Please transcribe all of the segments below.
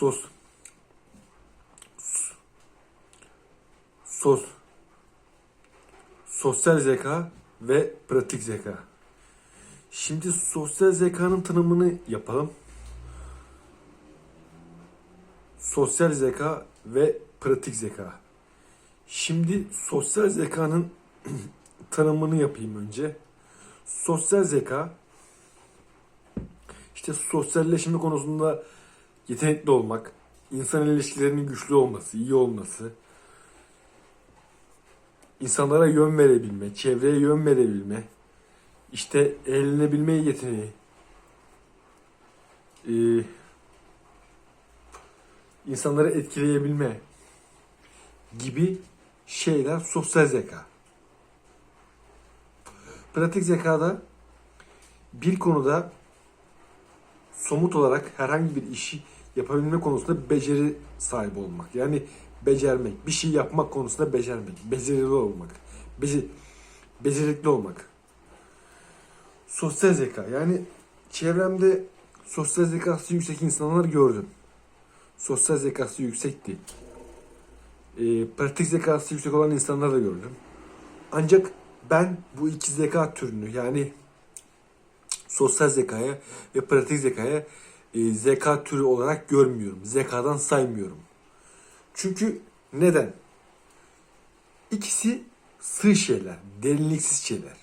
sos sos sosyal zeka ve pratik zeka. Şimdi sosyal zekanın tanımını yapalım. Sosyal zeka ve pratik zeka. Şimdi sosyal zekanın tanımını yapayım önce. Sosyal zeka işte sosyalleşme konusunda yetenekli olmak, insan ilişkilerinin güçlü olması, iyi olması, insanlara yön verebilme, çevreye yön verebilme, işte eğlenebilme yeteneği, ee, insanları etkileyebilme gibi şeyler sosyal zeka. Pratik zekada bir konuda somut olarak herhangi bir işi yapabilme konusunda beceri sahibi olmak. Yani becermek, bir şey yapmak konusunda becermek, becerili olmak, bece, becerikli olmak. Sosyal zeka yani çevremde sosyal zekası yüksek insanlar gördüm. Sosyal zekası yüksekti. Ee, pratik zekası yüksek olan insanlar da gördüm. Ancak ben bu iki zeka türünü yani sosyal zekaya ve pratik zekaya e, zeka türü olarak görmüyorum. Zekadan saymıyorum. Çünkü neden? İkisi sığ şeyler, derinliksiz şeyler.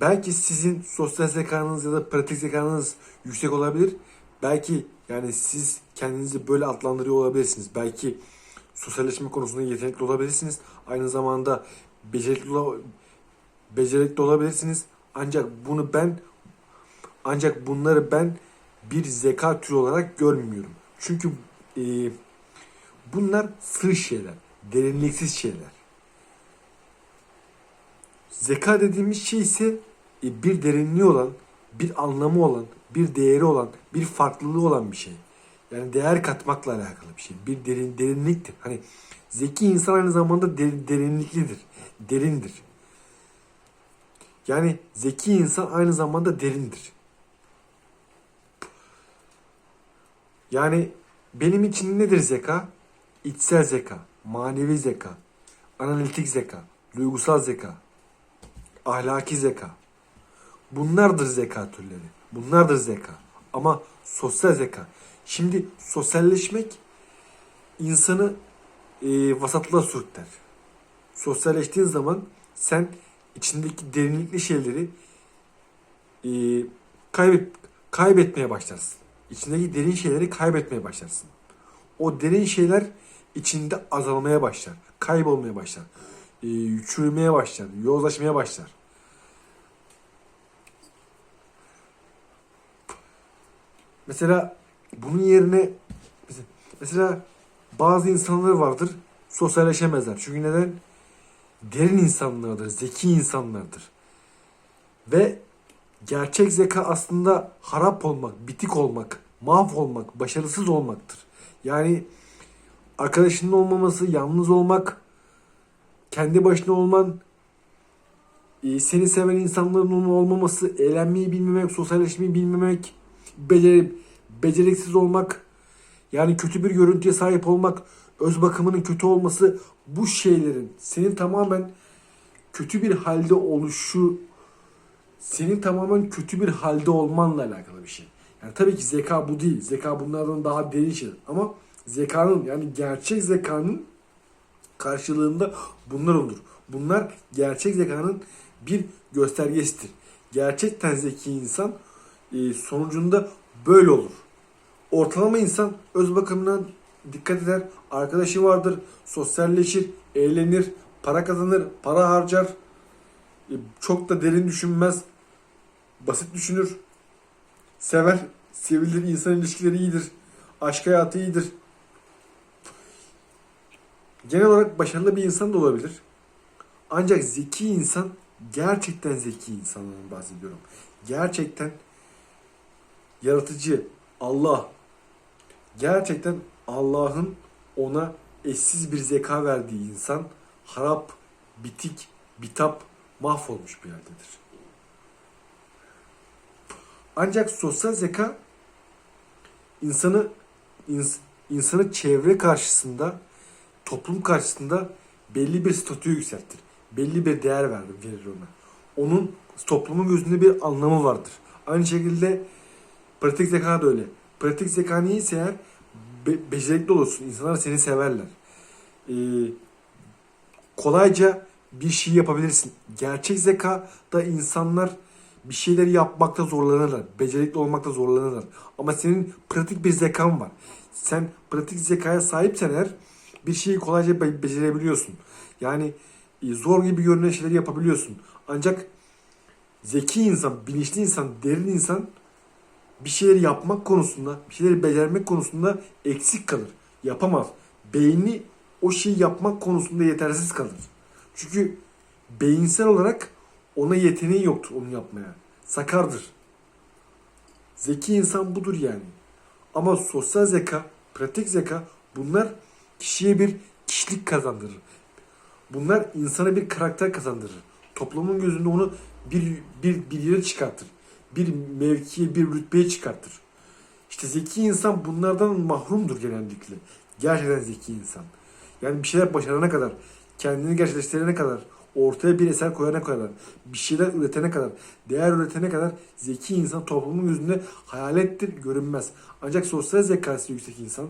Belki sizin sosyal zekanız ya da pratik zekanız yüksek olabilir. Belki yani siz kendinizi böyle adlandırıyor olabilirsiniz. Belki sosyalleşme konusunda yetenekli olabilirsiniz. Aynı zamanda becerikli, becerikli olabilirsiniz. Ancak bunu ben ancak bunları ben bir zeka türü olarak görmüyorum. Çünkü e, bunlar sığ şeyler, derinliksiz şeyler. Zeka dediğimiz şey ise e, bir derinliği olan, bir anlamı olan, bir değeri olan, bir farklılığı olan bir şey. Yani değer katmakla alakalı bir şey. Bir derin derinliktir. Hani zeki insan aynı zamanda derin, derinliklidir. Derindir. Yani zeki insan aynı zamanda derindir. Yani benim için nedir zeka? İçsel zeka, manevi zeka, analitik zeka, duygusal zeka, ahlaki zeka. Bunlardır zeka türleri. Bunlardır zeka. Ama sosyal zeka. Şimdi sosyalleşmek insanı e, vasatlığa sürükler. Sosyalleştiğin zaman sen içindeki derinlikli şeyleri e, kaybet, kaybetmeye başlarsın. İçindeki derin şeyleri kaybetmeye başlarsın. O derin şeyler içinde azalmaya başlar. Kaybolmaya başlar. E, çürümeye başlar. Yozlaşmaya başlar. Mesela bunun yerine mesela- bazı insanlar vardır sosyalleşemezler. Çünkü neden? Derin insanlardır, zeki insanlardır. Ve gerçek zeka aslında harap olmak, bitik olmak, mahvolmak, başarısız olmaktır. Yani arkadaşının olmaması, yalnız olmak, kendi başına olman, e, seni seven insanların olmaması, eğlenmeyi bilmemek, sosyalleşmeyi bilmemek, beceri, beceriksiz olmak, yani kötü bir görüntüye sahip olmak, öz bakımının kötü olması bu şeylerin senin tamamen kötü bir halde oluşu senin tamamen kötü bir halde olmanla alakalı bir şey. Yani tabii ki zeka bu değil. Zeka bunlardan daha derin şeyler. Ama zekanın yani gerçek zekanın karşılığında bunlar olur. Bunlar gerçek zekanın bir göstergesidir. Gerçekten zeki insan e, sonucunda böyle olur. Ortalama insan öz bakımına dikkat eder, arkadaşı vardır, sosyalleşir, eğlenir, para kazanır, para harcar, çok da derin düşünmez, basit düşünür, sever, sevilir, insan ilişkileri iyidir, aşk hayatı iyidir. Genel olarak başarılı bir insan da olabilir. Ancak zeki insan, gerçekten zeki insanlardan bahsediyorum. Gerçekten yaratıcı, Allah, gerçekten Allah'ın ona eşsiz bir zeka verdiği insan harap, bitik, bitap, mahvolmuş bir haldedir. Ancak sosyal zeka insanı ins- insanı çevre karşısında, toplum karşısında belli bir statü yükseltir. Belli bir değer verir, verir ona. Onun toplumun gözünde bir anlamı vardır. Aynı şekilde pratik zeka da öyle. Pratik zekan iyiyse eğer be- becerikli olursun. İnsanlar seni severler. Ee, kolayca bir şey yapabilirsin. Gerçek zeka da insanlar bir şeyleri yapmakta zorlanırlar. Becerikli olmakta zorlanırlar. Ama senin pratik bir zekan var. Sen pratik zekaya sahipsen eğer bir şeyi kolayca be- becerebiliyorsun. Yani e, zor gibi görünen şeyleri yapabiliyorsun. Ancak zeki insan, bilinçli insan, derin insan bir şeyleri yapmak konusunda, bir şeyleri becermek konusunda eksik kalır. Yapamaz. Beyni o şeyi yapmak konusunda yetersiz kalır. Çünkü beyinsel olarak ona yeteneği yoktur onu yapmaya. Sakardır. Zeki insan budur yani. Ama sosyal zeka, pratik zeka bunlar kişiye bir kişilik kazandırır. Bunlar insana bir karakter kazandırır. Toplumun gözünde onu bir, bir, bir yere çıkartır. Bir mevkiye, bir rütbeye çıkartır. İşte zeki insan bunlardan mahrumdur genellikle. Gerçekten zeki insan. Yani bir şeyler başarana kadar, kendini gerçekleştirene kadar, ortaya bir eser koyana kadar, bir şeyler üretene kadar, değer üretene kadar zeki insan toplumun gözünde hayalettir, görünmez. Ancak sosyal zekası yüksek insan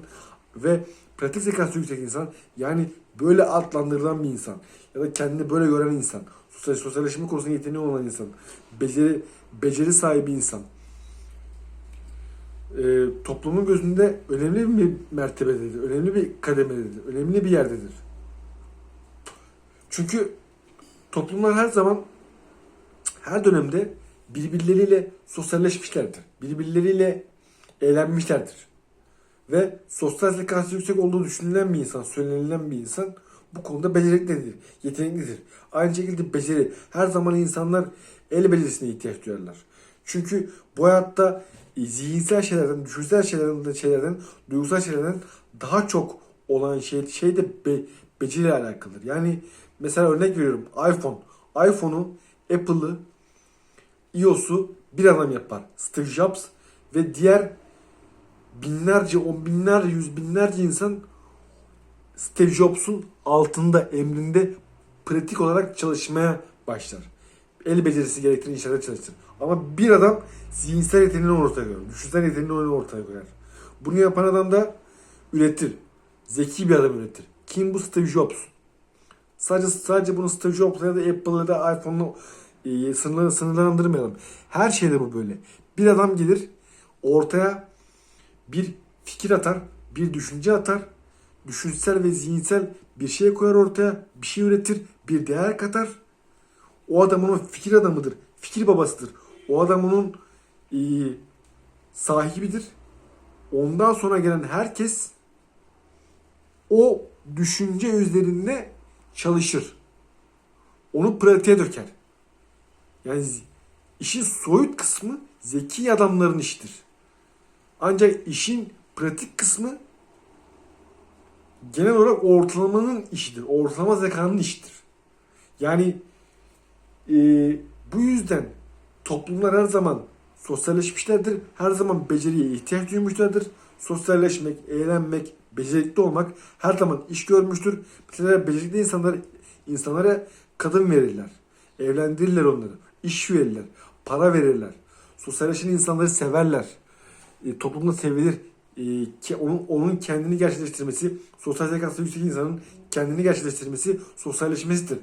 ve pratik zekası yüksek insan yani böyle adlandırılan bir insan ya da kendini böyle gören insan, sosyal, sosyalleşme konusunda yeteneği olan insan, beceri, beceri sahibi insan, e, toplumun gözünde önemli bir mertebededir, önemli bir kademededir, önemli bir yerdedir. Çünkü toplumlar her zaman, her dönemde birbirleriyle sosyalleşmişlerdir. Birbirleriyle eğlenmişlerdir. Ve sosyal zekası yüksek olduğu düşünülen bir insan, söylenilen bir insan bu konuda beceriklidir, yeteneklidir. Aynı şekilde beceri. Her zaman insanlar el becerisine ihtiyaç duyarlar. Çünkü bu hayatta zihinsel şeylerden, düşünsel şeylerden, şeylerden, duygusal şeylerden daha çok olan şey, şey de be, beceriyle alakalıdır. Yani mesela örnek veriyorum iPhone. iPhone'u, Apple'ı, iOS'u bir adam yapar. Steve Jobs ve diğer binlerce, on binlerce, yüz binlerce insan Steve Jobs'un altında, emrinde pratik olarak çalışmaya başlar. El becerisi gerektiren işlerde çalışır. Ama bir adam zihinsel yeteneğini ortaya koyar. Düşünsel yeteneğini ortaya koyar. Bunu yapan adam da üretir. Zeki bir adam üretir. Kim bu? Steve Jobs. Sadece sadece bunu Steve Jobs ya da Apple ya da iPhone'la e, sınırlı, sınırlandırmayalım. Her şeyde bu böyle. Bir adam gelir ortaya bir fikir atar, bir düşünce atar, düşünsel ve zihinsel bir şey koyar ortaya, bir şey üretir, bir değer katar. O adam onun fikir adamıdır, fikir babasıdır. O adam onun e, sahibidir. Ondan sonra gelen herkes o düşünce üzerinde çalışır. Onu pratiğe döker. Yani işin soyut kısmı zeki adamların işidir. Ancak işin pratik kısmı genel olarak ortalamanın işidir. Ortalama zekanın işidir. Yani e, bu yüzden toplumlar her zaman sosyalleşmişlerdir. Her zaman beceriye ihtiyaç duymuşlardır. Sosyalleşmek, eğlenmek, becerikli olmak her zaman iş görmüştür. Mesela becerikli insanlar insanlara kadın verirler. Evlendirirler onları. İş verirler. Para verirler. Sosyalleşen insanları severler. E, toplumda sevilir. E, onun, onun kendini gerçekleştirmesi, sosyal zekası yüksek insanın kendini gerçekleştirmesi sosyalleşmesidir.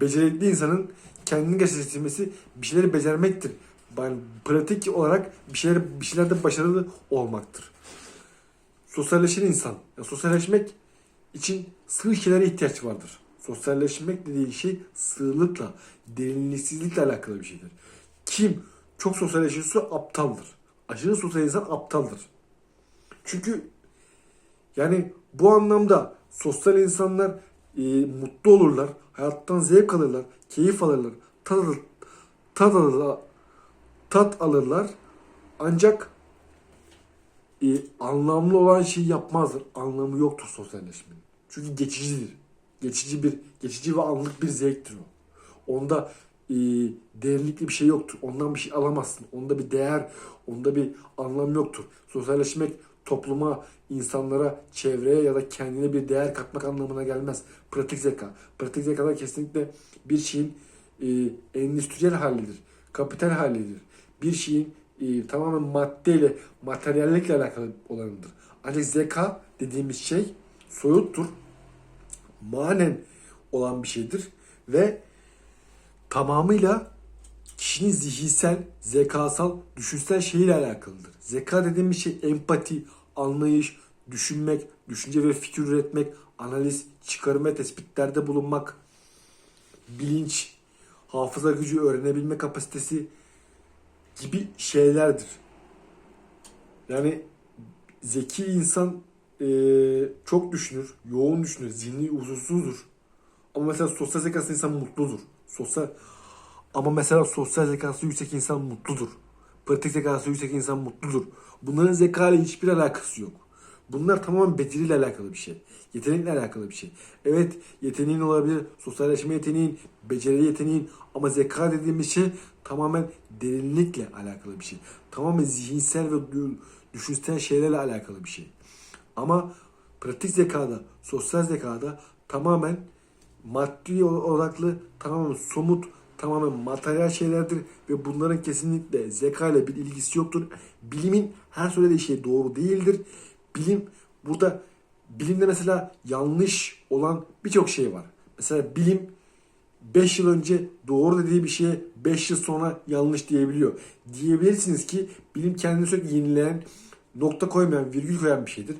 Becerikli insanın kendini gerçekleştirmesi bir şeyleri becermektir. Yani pratik olarak bir şeyler bir şeylerde başarılı olmaktır. Sosyalleşen insan, yani sosyalleşmek için sığ şeylere ihtiyaç vardır. Sosyalleşmek dediğin şey sığlıkla, derinliksizlikle alakalı bir şeydir. Kim çok sosyalleşiyorsa aptaldır. Aşırı sosyal insan aptaldır. Çünkü yani bu anlamda sosyal insanlar e, mutlu olurlar, hayattan zevk alırlar, keyif alırlar, alır, tat, alırlar, tat alırlar. Ancak e, anlamlı olan şeyi yapmazlar. Anlamı yoktur sosyalleşmenin. Çünkü geçicidir. Geçici bir geçici ve anlık bir zevktir o. Onda e, derinlikli bir şey yoktur. Ondan bir şey alamazsın. Onda bir değer, onda bir anlam yoktur. Sosyalleşmek topluma, insanlara, çevreye ya da kendine bir değer katmak anlamına gelmez. Pratik zeka. Pratik zekada kesinlikle bir şeyin e, endüstriyel halidir. Kapital halidir. Bir şeyin e, tamamen maddeyle, materyallikle alakalı olanıdır. Ancak zeka dediğimiz şey soyuttur. Manen olan bir şeydir ve tamamıyla kişinin zihinsel, zekasal, düşünsel şeyiyle alakalıdır. Zeka dediğimiz şey empati, anlayış, düşünmek, düşünce ve fikir üretmek, analiz, çıkarma, tespitlerde bulunmak, bilinç, hafıza gücü, öğrenebilme kapasitesi gibi şeylerdir. Yani zeki insan eee, çok düşünür, yoğun düşünür, zihni huzursuzdur. Ama mesela sosyal zekası insan mutludur. Sosyal ama mesela sosyal zekası yüksek insan mutludur. Pratik zekası yüksek insan mutludur. Bunların zeka ile hiçbir alakası yok. Bunlar tamamen beceriyle alakalı bir şey. Yetenekle alakalı bir şey. Evet yeteneğin olabilir, sosyalleşme yeteneğin, beceri yeteneğin ama zeka dediğimiz şey tamamen derinlikle alakalı bir şey. Tamamen zihinsel ve düşünsel şeylerle alakalı bir şey. Ama pratik zekada, sosyal zekada tamamen maddi odaklı, tamamen somut, tamamen materyal şeylerdir ve bunların kesinlikle zeka ile bir ilgisi yoktur. Bilimin her söylediği şey doğru değildir. Bilim burada bilimde mesela yanlış olan birçok şey var. Mesela bilim 5 yıl önce doğru dediği bir şeye 5 yıl sonra yanlış diyebiliyor. Diyebilirsiniz ki bilim kendini sürekli yenileyen, nokta koymayan, virgül koyan bir şeydir.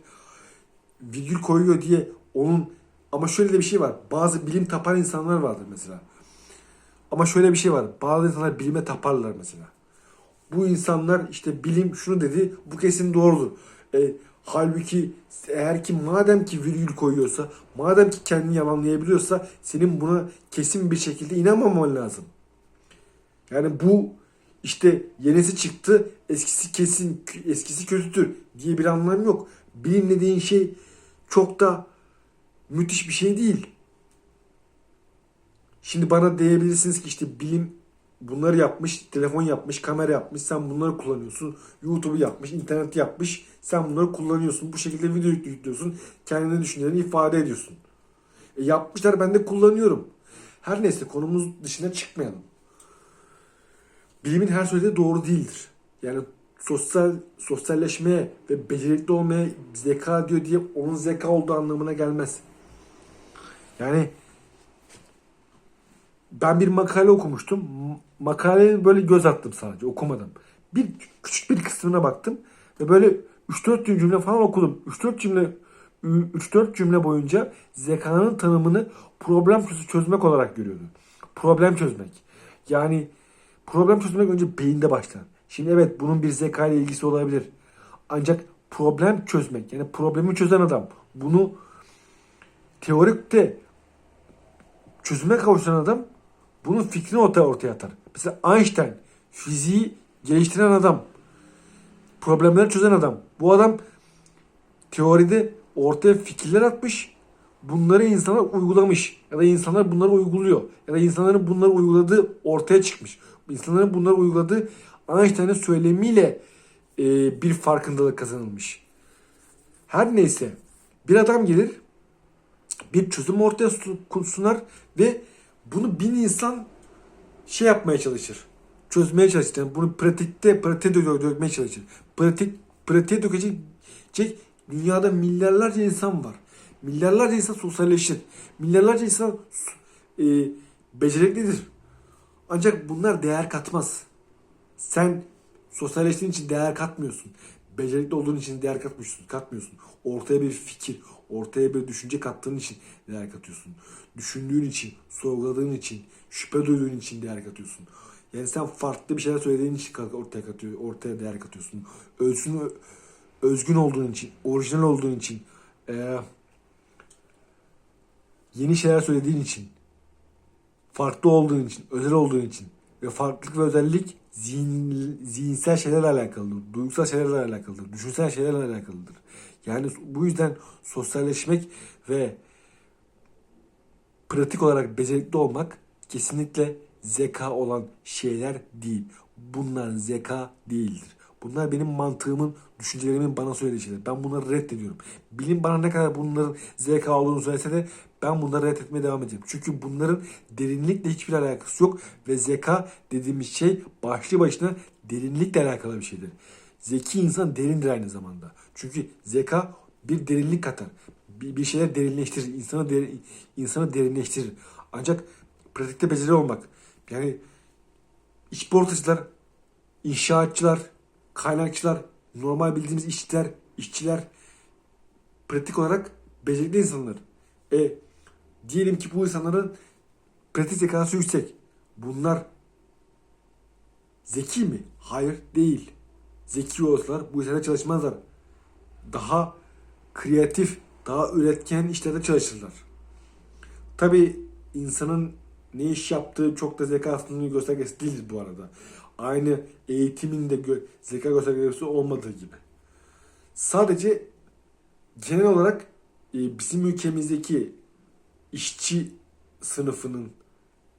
Virgül koyuyor diye onun ama şöyle de bir şey var. Bazı bilim tapan insanlar vardır mesela. Ama şöyle bir şey var. Bazı insanlar bilime taparlar mesela. Bu insanlar işte bilim şunu dedi, bu kesin doğrudur. E, halbuki eğer ki madem ki virgül koyuyorsa, madem ki kendini yalanlayabiliyorsa senin buna kesin bir şekilde inanmaman lazım. Yani bu işte yenisi çıktı, eskisi kesin, eskisi kötüdür diye bir anlam yok. Bilim dediğin şey çok da müthiş bir şey değil. Şimdi bana diyebilirsiniz ki işte bilim bunları yapmış, telefon yapmış, kamera yapmış, sen bunları kullanıyorsun. YouTube'u yapmış, internet yapmış, sen bunları kullanıyorsun. Bu şekilde video yüklüyorsun, kendine düşüncelerini ifade ediyorsun. E yapmışlar, ben de kullanıyorum. Her neyse konumuz dışına çıkmayalım. Bilimin her söylediği doğru değildir. Yani sosyal sosyalleşmeye ve becerikli olmaya zeka diyor diye onun zeka olduğu anlamına gelmez. Yani ben bir makale okumuştum. Makaleye böyle göz attım sadece okumadım. Bir küçük bir kısmına baktım ve böyle 3-4 cümle falan okudum. 3-4 cümle 3-4 cümle boyunca zekanın tanımını problem çöz- çözmek olarak görüyordu. Problem çözmek. Yani problem çözmek önce beyinde başlar. Şimdi evet bunun bir zeka ile ilgisi olabilir. Ancak problem çözmek yani problemi çözen adam bunu teorikte çözüme kavuşan adam bunun fikrini ortaya ortaya atar. Mesela Einstein fiziği geliştiren adam, problemleri çözen adam. Bu adam teoride ortaya fikirler atmış, bunları insanlar uygulamış ya da insanlar bunları uyguluyor ya da insanların bunları uyguladığı ortaya çıkmış. İnsanların bunları uyguladığı Einstein'ın söylemiyle e, bir farkındalık kazanılmış. Her neyse bir adam gelir bir çözüm ortaya su- sunar ve bunu bin insan şey yapmaya çalışır. Çözmeye çalışır. Yani bunu pratikte pratiğe dö- dökmeye çalışır. Pratik pratiğe dökecek dünyada milyarlarca insan var. Milyarlarca insan sosyalleşir. Milyarlarca insan e, beceriklidir. Ancak bunlar değer katmaz. Sen sosyalleştiğin için değer katmıyorsun. Becerikli olduğun için değer katmıyorsun. katmıyorsun. Ortaya bir fikir, ortaya bir düşünce kattığın için değer katıyorsun. Düşündüğün için, sorguladığın için, şüphe duyduğun için değer katıyorsun. Yani sen farklı bir şeyler söylediğin için ortaya katıyor, ortaya değer katıyorsun. Özgün, özgün olduğun için, orijinal olduğun için, eee, yeni şeyler söylediğin için, farklı olduğun için, özel olduğun için ve farklılık ve özellik zihin, zihinsel şeylerle alakalıdır, duygusal şeylerle alakalıdır, düşünsel şeylerle alakalıdır. Yani bu yüzden sosyalleşmek ve pratik olarak becerikli olmak kesinlikle zeka olan şeyler değil. Bunlar zeka değildir. Bunlar benim mantığımın, düşüncelerimin bana söylediği şeyler. Ben bunları reddediyorum. Bilim bana ne kadar bunların zeka olduğunu söylese de ben bunları reddetmeye devam edeceğim. Çünkü bunların derinlikle hiçbir alakası yok ve zeka dediğimiz şey başlı başına derinlikle alakalı bir şeydir. Zeki insan derindir aynı zamanda. Çünkü zeka bir derinlik katar. Bir, bir şeyler derinleştirir. İnsanı, derin, insanı derinleştirir. Ancak pratikte beceri olmak. Yani işportacılar, inşaatçılar, kaynakçılar, normal bildiğimiz işçiler, işçiler pratik olarak becerikli insanlar. E diyelim ki bu insanların pratik zekası yüksek. Bunlar zeki mi? Hayır değil. Zeki olsalar bu işlerde çalışmazlar. Daha kreatif, daha üretken işlerde çalışırlar. Tabi insanın ne iş yaptığı çok da zekasının göstergesi değildir bu arada. Aynı eğitimin de gö- zeka göstergesi olmadığı gibi. Sadece genel olarak e, bizim ülkemizdeki işçi sınıfının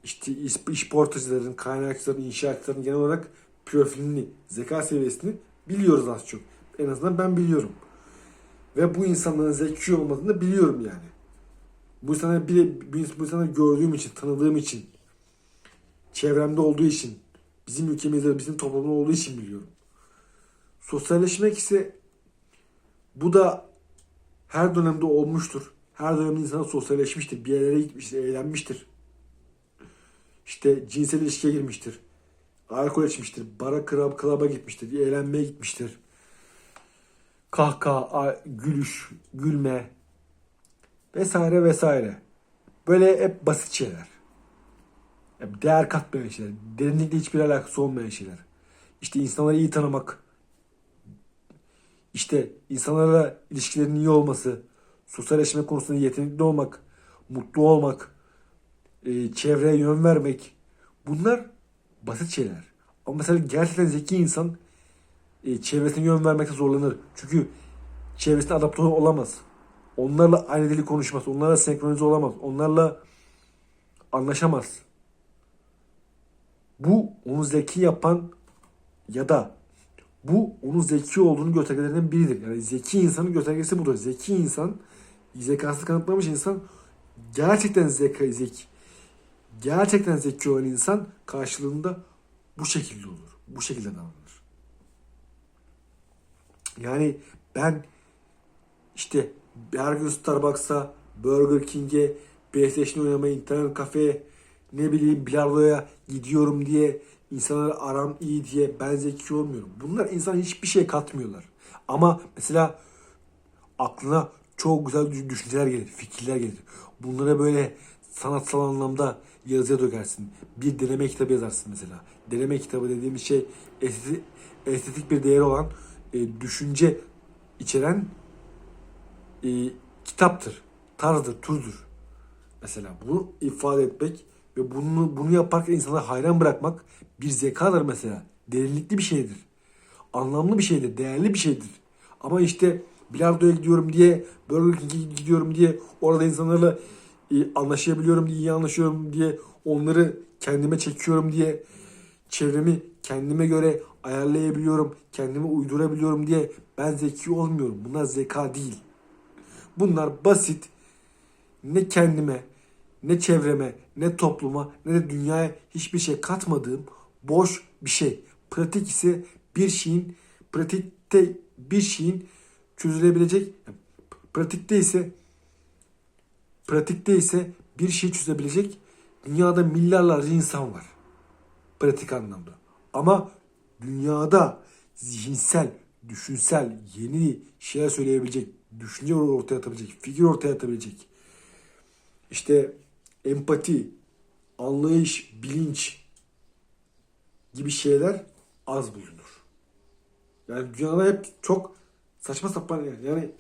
işte iş, işportacıların, kaynakçıların, inşaatçıların genel olarak profilini, zeka seviyesini biliyoruz az çok. En azından ben biliyorum. Ve bu insanların zeki olmadığını biliyorum yani. Bu insanları bile bu insanları gördüğüm için, tanıdığım için, çevremde olduğu için, bizim ülkemizde, bizim toplumda olduğu için biliyorum. Sosyalleşmek ise bu da her dönemde olmuştur. Her dönemde insan sosyalleşmiştir. Bir yerlere gitmiştir, eğlenmiştir. İşte cinsel ilişkiye girmiştir. Alkol içmiştir. Bara, klaba, klaba gitmiştir. Eğlenmeye gitmiştir. Kahkaha, gülüş, gülme vesaire vesaire. Böyle hep basit şeyler. Hep değer katmayan şeyler. Derinlikle hiçbir alakası olmayan şeyler. İşte insanları iyi tanımak. İşte insanlarla ilişkilerin iyi olması. Sosyalleşme konusunda yetenekli olmak. Mutlu olmak. e, çevreye yön vermek. Bunlar basit şeyler. Ama mesela gerçekten zeki insan e, çevresine yön vermekte zorlanır. Çünkü çevresine adapte olamaz. Onlarla aynı dili konuşmaz. Onlarla senkronize olamaz. Onlarla anlaşamaz. Bu onu zeki yapan ya da bu onun zeki olduğunu göstergelerinden biridir. Yani zeki insanın göstergesi budur. Zeki insan, zekası kanıtlamış insan gerçekten zeka, zeki, gerçekten zeki olan insan karşılığında bu şekilde olur. Bu şekilde davranır. Yani ben işte her gün Starbucks'a, Burger King'e, PlayStation oynamaya, internet kafeye, ne bileyim bilardoya gidiyorum diye insanlara aram iyi diye ben zeki olmuyorum. Bunlar insan hiçbir şey katmıyorlar. Ama mesela aklına çok güzel düşünceler gelir, fikirler gelir. Bunlara böyle sanatsal anlamda yazıya dökersin. Bir deneme kitabı yazarsın mesela. Deneme kitabı dediğimiz şey estetik, estetik bir değeri olan e, düşünce içeren e, kitaptır, tarzdır, türdür. Mesela bunu ifade etmek ve bunu bunu yaparken insanları hayran bırakmak bir zekadır mesela. Derinlikli bir şeydir. Anlamlı bir şeydir, değerli bir şeydir. Ama işte bilardoya gidiyorum diye, Burger King'e gidiyorum diye, orada insanlarla anlaşabiliyorum diye, iyi anlaşıyorum diye, onları kendime çekiyorum diye, çevremi kendime göre ayarlayabiliyorum, kendime uydurabiliyorum diye ben zeki olmuyorum. Bunlar zeka değil. Bunlar basit. Ne kendime, ne çevreme, ne topluma, ne de dünyaya hiçbir şey katmadığım boş bir şey. Pratik ise bir şeyin, pratikte bir şeyin çözülebilecek, pratikte ise pratikte ise bir şey çözebilecek dünyada milyarlarca insan var. Pratik anlamda. Ama dünyada zihinsel, düşünsel, yeni şeyler söyleyebilecek, düşünce ortaya atabilecek, fikir ortaya atabilecek, işte empati, anlayış, bilinç gibi şeyler az bulunur. Yani dünyada hep çok saçma sapan yer. Yani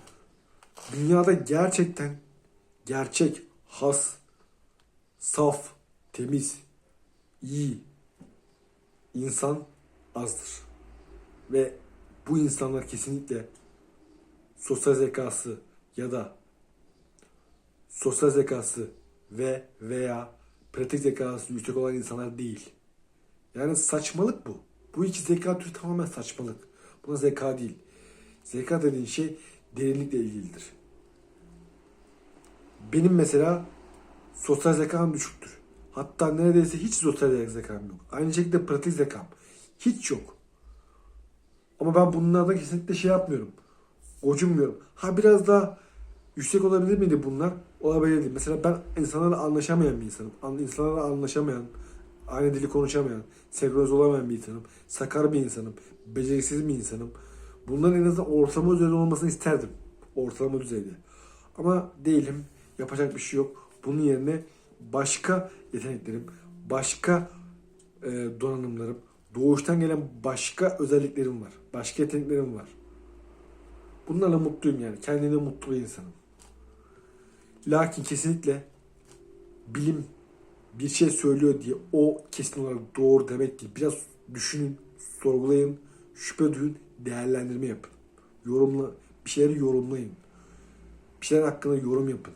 dünyada gerçekten gerçek, has, saf, temiz, iyi insan azdır. Ve bu insanlar kesinlikle sosyal zekası ya da sosyal zekası ve veya pratik zekası yüksek olan insanlar değil. Yani saçmalık bu. Bu iki zeka türü tamamen saçmalık. Buna zeka değil. Zeka dediğin şey derinlikle ilgilidir. Benim mesela sosyal zekam düşüktür. Hatta neredeyse hiç sosyal zekam yok. Aynı şekilde pratik zekam hiç yok. Ama ben bunlarda kesinlikle şey yapmıyorum. Gocunmuyorum. Ha biraz daha yüksek olabilir miydi bunlar? Olabilirdi. Mesela ben insanlarla anlaşamayan bir insanım. An- İnsanlarla anlaşamayan, aynı dili konuşamayan, senkroniz olamayan bir insanım. Sakar bir insanım. Beceriksiz bir insanım. Bunların en azından ortalama düzeyde olmasını isterdim. Ortalama düzeyde. Ama değilim. Yapacak bir şey yok. Bunun yerine başka yeteneklerim, başka e, donanımlarım, doğuştan gelen başka özelliklerim var. Başka yeteneklerim var. Bunlarla mutluyum yani. Kendine mutlu bir insanım. Lakin kesinlikle bilim bir şey söylüyor diye o kesin olarak doğru demek değil. Biraz düşünün, sorgulayın, şüphe duyun, değerlendirme yapın. Yorumla, bir şeyleri yorumlayın. Bir şeyler hakkında yorum yapın.